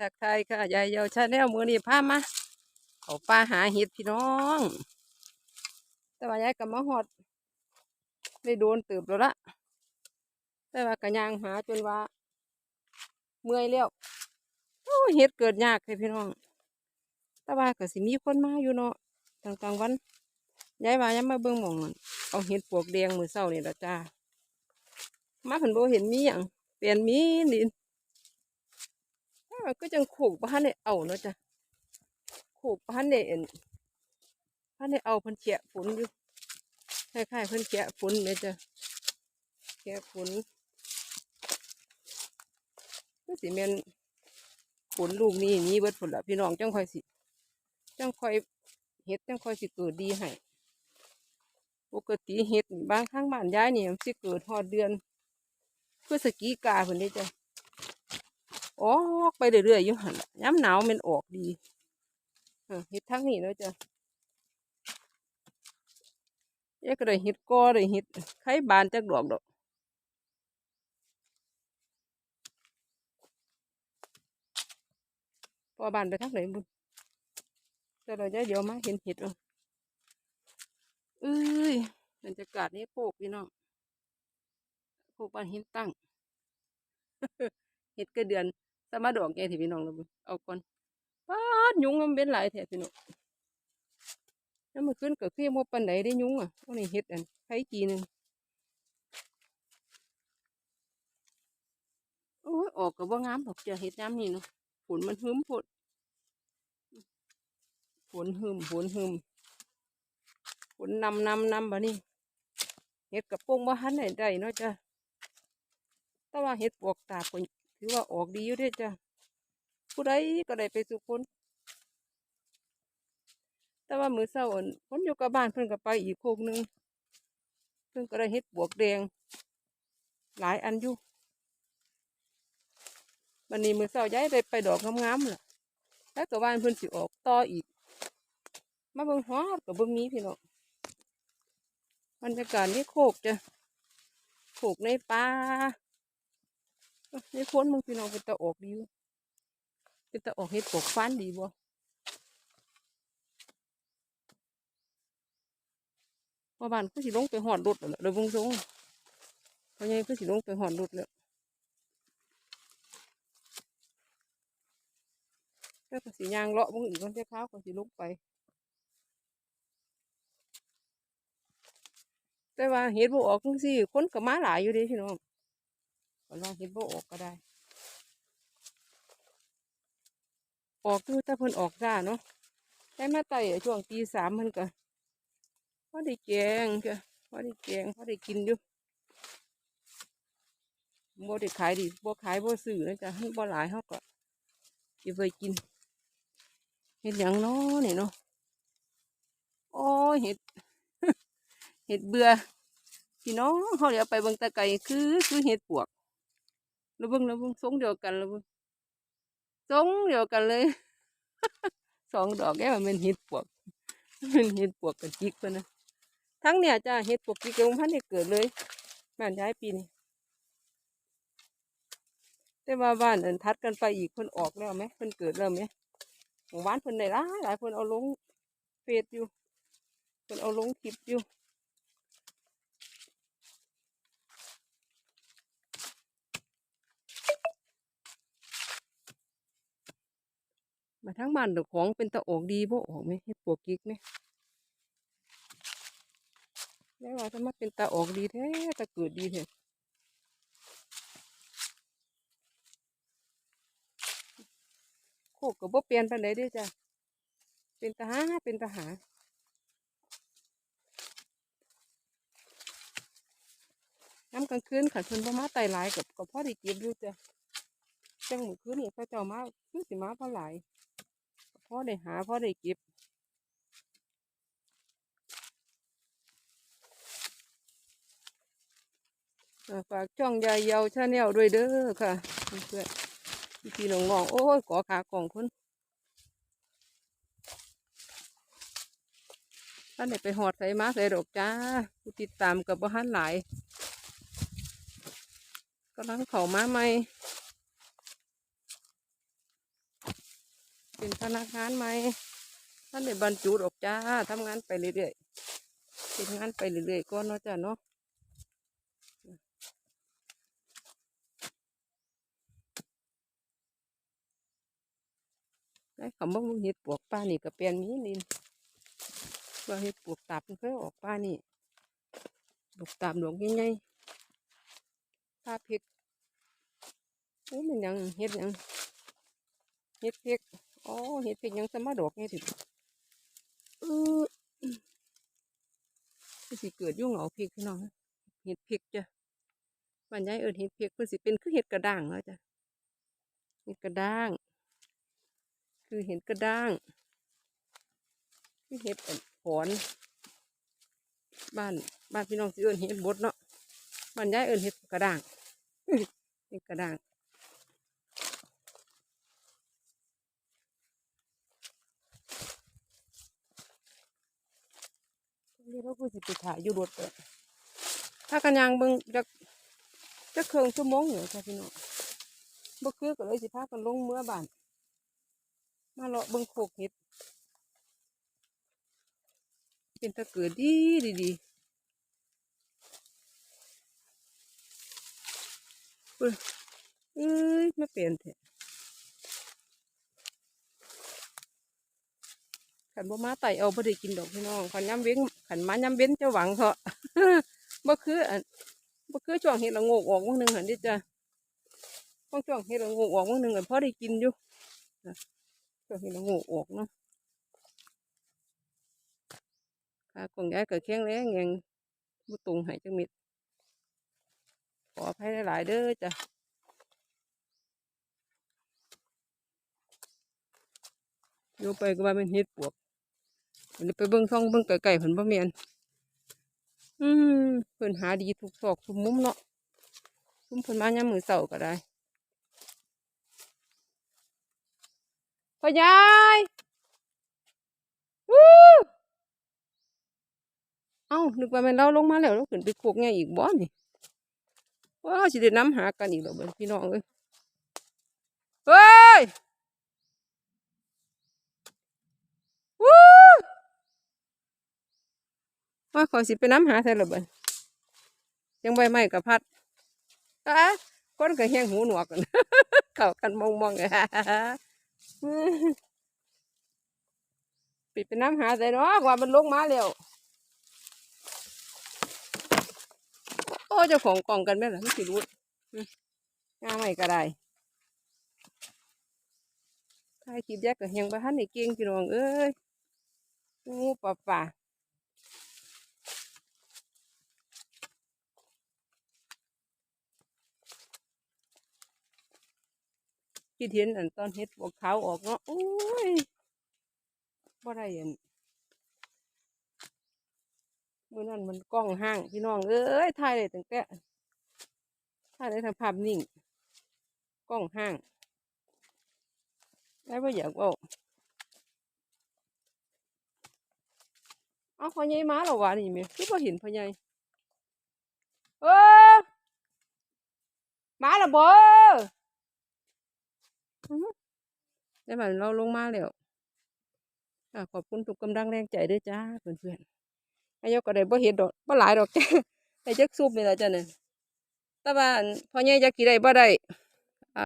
ทักทายค่ะยายเยาวชาแนลมือนี้พามาเขาป่าหาเห็ดพี่น้อง แต่ว่ายายก็มาหอดได้โดนติบแล้วละแต่ว่าก็ย่างหาจนว่า เมื่อยแล้วโอ้เห็ดเกิดยากเลยพี่น้อง แต่ว่าก็สิมีคนมาอยู่เนาะกลางกลางๆวันยายว่ายังมาเบิ่งหมองเอาเห็ดปวกแดงมือเศร้านี่ละจ้ามาเพิ่นบ่เห็นมีหยังเปลี่ยนมีดิน อ้าก็จังขกบ้านได้เอาเนาะจ้ะขกบ้านได้เอ็นบ้านได้เอาเพิ่นเขียฝนอยู่คล้ายๆเพิ่นเขียฝนเนี่ยจ้ะเขียฝนก็สิแม่นฝนลูกนี้มีเบิดผลละพี่น้องจังคอยสิจังคอยเฮ็ดจังคอยสิเกิดดีให้ปกติเฮ็ดบางครั้งบ้านย้ายนี่มันสิเกิดฮอดเดือนเพฤศจิกาเพิ่นเด้จ้ะ ออกไปเรื่อยๆอยู่หันย้ำหนาวมันออกดีเห็ดทั้งนี้เนาะจ้ะเอ๊ะก็ได้เห็ดกอได้เห็ดไข่บานจักดอกดอกพอบานไปทางไหนบุญแต่เราจะเดี๋ยวมาเห็นเห็ดเอะเอ้ยบรรยากาศนี้โคกพี่น้องโคกบานเห็ดตั้งเห็ดกระเดือน สมาดอกแกที่พี่น้องเราบุเอาก่อนป้าดยุงมันเป็นหลายแถบพี่น้องแล้วมันขึ้นเกับเพี้ยมว่าปันไดได้ยุงอะวันนี้เห็ดอันไข่จีหนึงโอ้ยออกกับว่างามดอกจะเห็ดน้ำนี่เนาะฝนมันหึมฝนฝนหึมฝนหึมฝนนำนำนำบะนี่เห็ดกับโป้งว่าหันไหนได้เนาะจ้ะแต่ว่าเห็ดปวกตาก็ ถือว่าออกดีอยู่เด้จ้ะผู้ใดก็ได้ไปสุกคนแต่ว่ามือเศร้าอั่นคนอยู่กับบ้านเพิ่นก็ไปอีกโคกหนึงเพิ่นก็ได้เฮ็ดบวกแดง หลายอันอยู่วันนี้มือเศร้าย้ายได้ไปดอกงามๆล่ะแล้วก็บ้านเพิ่นสิออกต่ออีก มาเบิ่งฮอดกับเบิ่งนี้พี่น้องบรรยากาศนี่โคกจ้ะโคกในป่า นี่พ้นมึงพี่น้องเป็นตะออกดีอยู่เป็นตะออกเห็ดปกฟันดีบ่ว่าบ้านคือสิลงไปหอดรถแล้วเดี๋ยวเบงทรงเพราะยังคือสิลงไปหอดรถแล้วแล้วก็สิยางเลาะมึงอีกคนเช้าข้าวก็สิลงไป แต่ว่าเห็ดบ่ออกจังซี่คนก็มาหลายอยู่ด้พี่น้อง ก็ลองเห็นบ่ออกก็ได้ ออกคือถ้าเพิ่นออกจ้าเนาะแต่มาไต่ช่วงตีสามมันก็พอได้แกงจ้ะพอได้แกงพอได้กินอยู่บ่ได้ขายดิบ่ขายบ่ซื้อนะจ๊ะบ่หลายเขาก็เก็บไว้กินเห็ดหยังเนาะนี่เนาะโอ้เห็ดเห็ดเบื่อพี่น้องเขาเดี๋ยวไปเบิ่งตะไคร้คือคือเห็ดปวก แล้วเบิ่งแล้วเบิ่งทรงเดียวกันแล้วเบิ่งทรงเดียวกันเลย สองดอกแกว่ามันเห็ดปวกมันเห็ดปวกกับจิกเพิ่นนะทั้งเนี่ยจ้าเห็ดปวกจิกยังพันได้เกิดเลยบ้านย้ายปีนี้แต่ว่าบ้านอันทัดกันไปอีกเพิ่นออกแล้วไหมเพิ่นเกิดแล้วไหมหมู่บ้านเพิ่นได้หลายหลายเพิ่นเอาลงเฟซอยู่เพิ่นเอาลงคลิปอยู่ มาทั้งบ้านเดอกของเป็นตะออกดีบ่ออกไหมเฮ็ดปวกกิกไหมแล้ว่าจะมาเป็นตาออกดีแท้ตาเกิดดีแท้โคกก็บ่เปลี่ยนไปานดเด้จ้ะเป็นตาหาเป็นตาหาน้ำกลางคืนขันเพิ่นบ่มาไต่หลายกับกับพ่อได้เก็บอยู่จ้ะ จังมือคืนนี่เขาเจ้ามาคือสิมาบ่หลายพ่อได้หาพ่อได้เก็บฝากช่องยายเยาวชาแนลด้วยเด้อค่ะเพื่อนพี่ๆน้องๆโอ้ยขอขากล่องคนท่านไหนไปหอดใส่มาใส่ดอกจ้าผู้ติดตามกับบ้านหลายกำลังเข้ามาใหม่ เป็นพนักงานใหมท่านได้บรรจุออกจ้าทำงานไปเรื่อยๆเป็นงานไปเรื่อยๆก่อนเนาะจ้าเนาะไอ้คำว่ามึงเห็ดปวกป้านี่ก็เปลี่ยนมีนินว่าเห็ดปวกตับมันเคยออกป้านี่ดอกตามดอกใหญ่ๆป้าเพกโอ้ยมันยังเห็ดยังเห็ดเพก อ๋อเห็ดเพกหยังสมาดอกไงถึงเออสิเกิดยุ่งเหงาเพกพี่น้องเห็ดเพกจ้ะบ้านยายเอิญเห็ดเพกเพิ่นสิเป็นคือเห็ดกระด้างแล้วจ้ะเห็ดกระด้าง คือเห็ดกระด้างคือเห็ดอันขอนบ้านบ้านพี่น้องสิเอิญเห็ดบดเนาะบ้านยายเอิญเห็ดกระด้างเห็ดกระด้าง เดี๋ยวเราคือสิไปถ่ายอยู่รถเลยถ้ากันยางเบิ่งจะจะเครื่องชั่วโมงอยู่ค่ะพี่น้องบ่คือก็เลยสิพากันลงเมื่อบ้าน มาเลาะเบิ่งโคกเห็ด เป็นตะเกิดดีดีดีเอ้ยเอ้ยมาเปลี่ยนเถอะ ขันบ่มาไต่เอาบ่ได้กินดอกพี่น้องขันย้ำเว้งขันมาย้ำเว้นจะหวังเถอะบ่คืออันบ่คือช่วงเห็ดละโงกออกมื้อหนึงหันดิจ้ะบางช่วงเห็ดละโงกออกมื้อหนึงก็พอได้กินอยู่ช่วงเห็ดละโงกออกเนาะค่ะกล่องยายก็แข็งแรงแงบุตรงใหายจังมิดขออภัยหลายๆเด้อจ้ะโยไปก็ว่าเป็นเห็ดปวก ไปเบิ่งท่องเบิ่งไก่ๆเพิ่นบ่แม่นอืมเพิ่นหาดีทุกซอกทุกมุมเนาะซุมเพิ่นมายามมื้อเช้าก็ได้พ่อยายวู้เอ้านึกว่าแมันเราลงมาแล้วเราขึ้นไปโคกไงอีกบ่นี่ว้าวสิได้น้ำหากันอีกแล้วเบิ่นพี่น้องเอ้ยเฮ้ยวู้ ว่าขอยสิไปน้ำหาใส่ละเบิ่ยังใบไม้กับพัดอะคนก็แห้งหูหนวกกันเขากันมองมองๆปิดไปน้ำหาใส่เนาะว่ามันลงมาแล้วโอ้เจ้าของกล่องกันแม่นล่ะไม่สิรู้อืมงาใหม่ก็ได้ถ่ายคลิปแยกกับยังบ้านในเก่งพี่น้องเอ้ยงูป่าป่า คิดเห็นอันตอนเฮ็ดบวกขาวออกเนาะโอ้ยบ่ได้เห็นมื่อนั้นมันกล้องห้างพี่น้องเอ้ยถ่ายได้ตั้งแต่ถ่ายได้ทำภาพนิ่งกล้องห้างได้ว่อยากเอาเอาพ่อใหญ่มาหรอวะนี่แม่คือพอเห็นพ่อใหญ่เออมาละบ่ ได้บันเราลงมาแล้วขอบคุณทุกกำลังแรงใจด้วยจ้าเพื่อนๆอายกก็ได้บ่เห็นดอกบ่หลายดอกจ้ะได้จักซุปนี่ละจ้ะเนี่ยแต่ว่าอั่นพ่อใหญ่จักกี่ได้บ่ได้